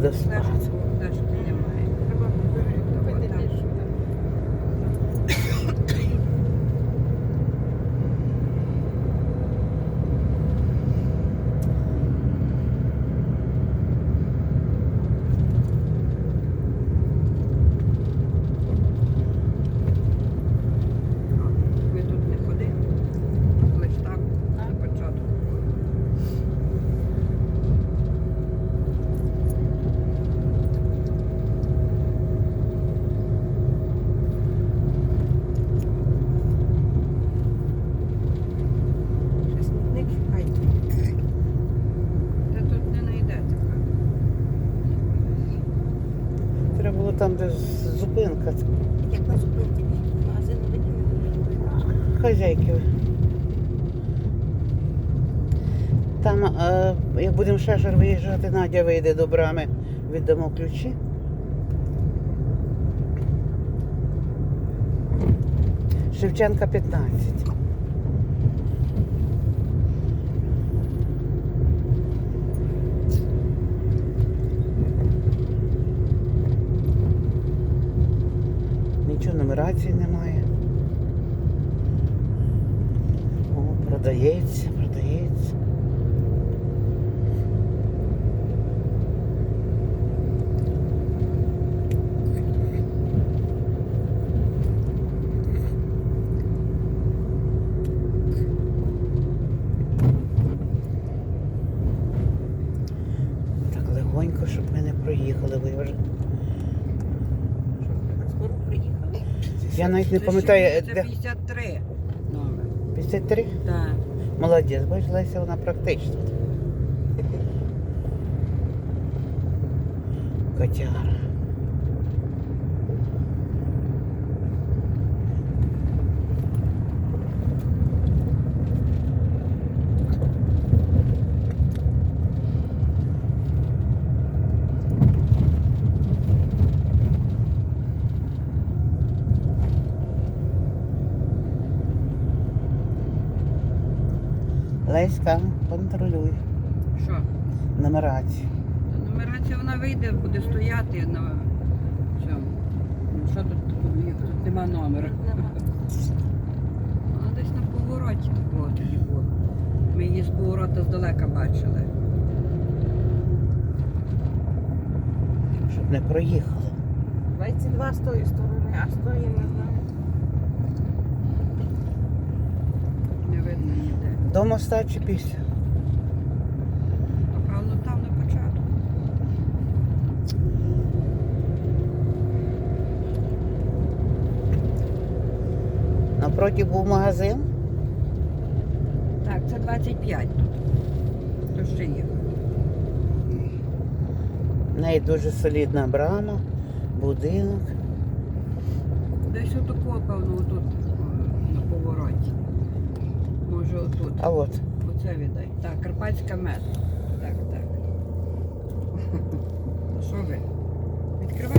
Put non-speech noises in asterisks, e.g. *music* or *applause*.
водоспад. Флешки, флешки немає. Треба купити Так. більше. Ми тут не ходимо. Лиш так, на початку. Ще смітник шукайте. Та тут не знайдете. Треба було там, де зупинка. Як на зупинці магазин. Хазяйки. Там, е, як будемо ж виїжджати, Надя вийде до брами, віддамо ключі. Шевченка 15. Нумерації немає. О, продається, продається. Так легонько, щоб ми не проїхали, бо я вже. Я навіть не пам'ятаю, де 53 номер. 53? Так. Молодець, бач, Леся, вона практична. Котяра. Леська, контролюй Що? нумерацію. Нумерація вона вийде, буде стояти на цьому. Ну, Що тут такого? Тут нема номера. Вона десь на повороті такого тоді було. Ми її з поворота здалека бачили. Щоб не проїхали. 22 з тої сторони, а з тої не знаю. До моста чи після? Напевно, там на початку. Напроти був магазин. Так, це 25 тут. То ще є. В неї дуже солідна брама, будинок. Десь отако, певно, отут о, на повороті. Може отут. А от. Оце віддай. Так, карпатська мед. Так, так. *laughs* Ну що ви? Відкривай.